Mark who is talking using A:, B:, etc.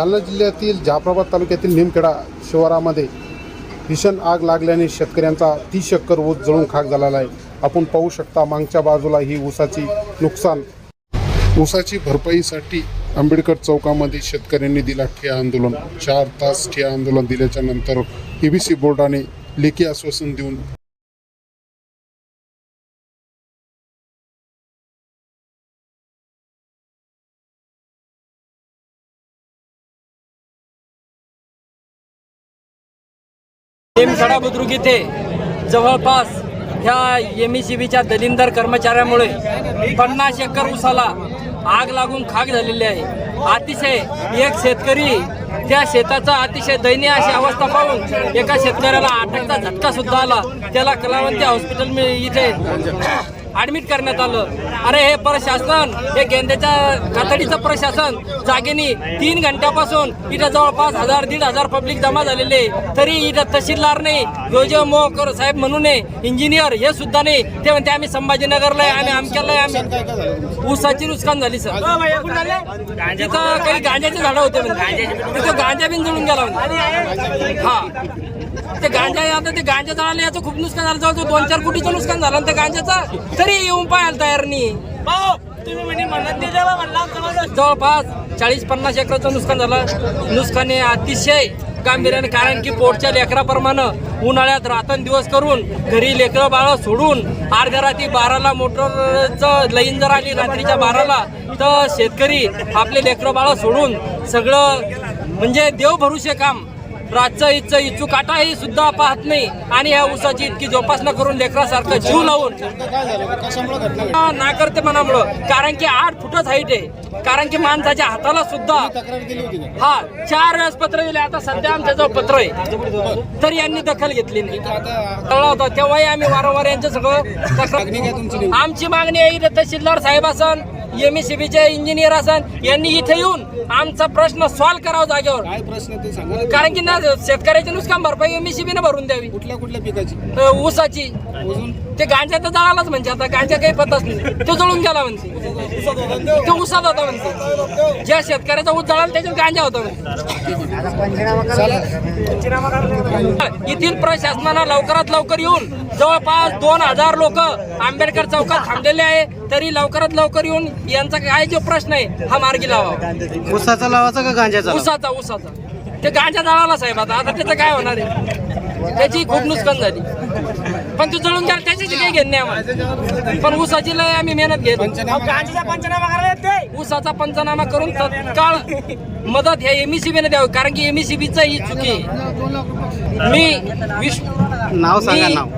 A: जालना जिल्ह्यातील जाफराबाद तालुक्यातील निमखेडा शिवारामध्ये भीषण आग लागल्याने शेतकऱ्यांचा तीस शक्कर ऊस जळून खाक झालेला आहे. आपण पाहू शकता मागच्या बाजूला ही ऊसाची नुकसान. ऊसाची भरपाईसाठी आंबेडकर चौकामध्ये शेतकऱ्यांनी दिला ठिया आंदोलन. चार तास ठिया आंदोलन दिल्याच्या नंतर एबीसी बोर्डाने लेखी आश्वासन देऊन
B: निमखेडा बुद्रुक इथे जवळपास ह्या एम ई सी बीच्या दलिंदर कर्मचाऱ्यामुळे पन्नास एकर उसाला आग लागून खाक झालेली आहे. अतिशय एक शेतकरी त्या शेताचा अतिशय दयनीय अशी अवस्था पाहून एका शेतकऱ्याला आटकचा झटका सुद्धा आला. त्याला कलावंती हॉस्पिटल इथे ऍडमिट करण्यात आलं. अरे हे प्रशासन हे गेंद्याच्या कातडीचं प्रशासन जागेनी तीन घंट्यापासून इथं जवळपास हजार दीड हजार पब्लिक जमा झालेले तरी इथं तहसीलदार नाही योजे मोकर साहेब म्हणून इंजिनियर हे सुद्धा नाही. ते म्हणते आम्ही संभाजीनगरला आहे आम्ही अमक्याला आहे आम्ही ऊसाची नुकसान झाली सर. तिथं काही गांजाची झाडं होते म्हणजे तिथं गांजा बिन जळून गेला म्हणजे हा. ते गांजा आता ते गांजा जळाले याचं खूप नुकसान झालं. जवळ दोन चार कोटीचं नुकसान झालं त्या गांजाचं. तरी येऊन पाहायला तयार नाही. जवळपास चाळीस पन्नास एकराचं नुकसान झालं. नुकसाने अतिशय गांभीर्याने कारण की पोटच्या लेकराप्रमाणे उन्हाळ्यात रात्रंदिवस करून घरी लेकरं बाळ सोडून अर्ध्या रात्री बाराला मोटरचं लाईन जर आली रात्रीच्या बाराला तर शेतकरी आपले लेकरं बाळ सोडून सगळं म्हणजे देव भरुषे काम रातचं इच्छा इच्छू काटाही सुद्धा पाहत नाही. आणि या ऊसाची इतकी जोपासना करून लेकरासारखं जीव लावून हा, नाकारते मनामुळं. कारण की आठ फुटच हाईट आहे. कारण की माणसाच्या हाताला सुद्धा हा चार वेळेस पत्र दिले. आता सध्या आमच्या जवळ पत्र आहे. तरी यांनी दखल घेतली नाही. होता. तेव्हाही आम्ही वारंवार यांचं सगळं आमची मागणी आहे तहसीलदार साहेब असन एम एस चे इंजिनियर असन यांनी इथे येऊन आमचा प्रश्न सॉल्व्ह करावा जागेवर.
C: काय प्रश्न ते सांगा.
B: कारण की ना शेतकऱ्याचे नुकसान भरपाई एम एस भरून द्यावी.
C: कुठल्या कुठल्या पिकाची?
B: अ, ऊसाची.
C: अजून?
B: ते गांजा तर जळालाच म्हणजे आता गांजा काही पतच नाही. तो जळून गेला म्हणते तो उसात होता म्हणते ज्या शेतकऱ्याचा ऊस जळाला त्याच्यात गांजा होता म्हणते येथील प्रशासनानं लवकरात लवकर येऊन जवळपास दोन हजार लोक आंबेडकर चौकात थांबलेले आहे. तरी लवकरात लवकर येऊन यांचा काय जो प्रश्न आहे हा मार्गी लावा
D: उसाचा लावाचा का गांजाचा
B: उसाचा उसाचा ते गांजा जळाला साहेब आता आता त्याचं काय होणार आहे? त्याची खूप नुकसान झाली. पण तू जळून गेला त्याच्याची काही घेणे आम्हाला. पण उसाची लय आम्ही मेहनत घेतो. उसाचा पंचनामा करून तत्काळ मदत ह्या एमईसीबीने द्यावी कारण की एमईसीबीचं ही चुकी आहे. मी विश्व
D: नाव सांगा नाव.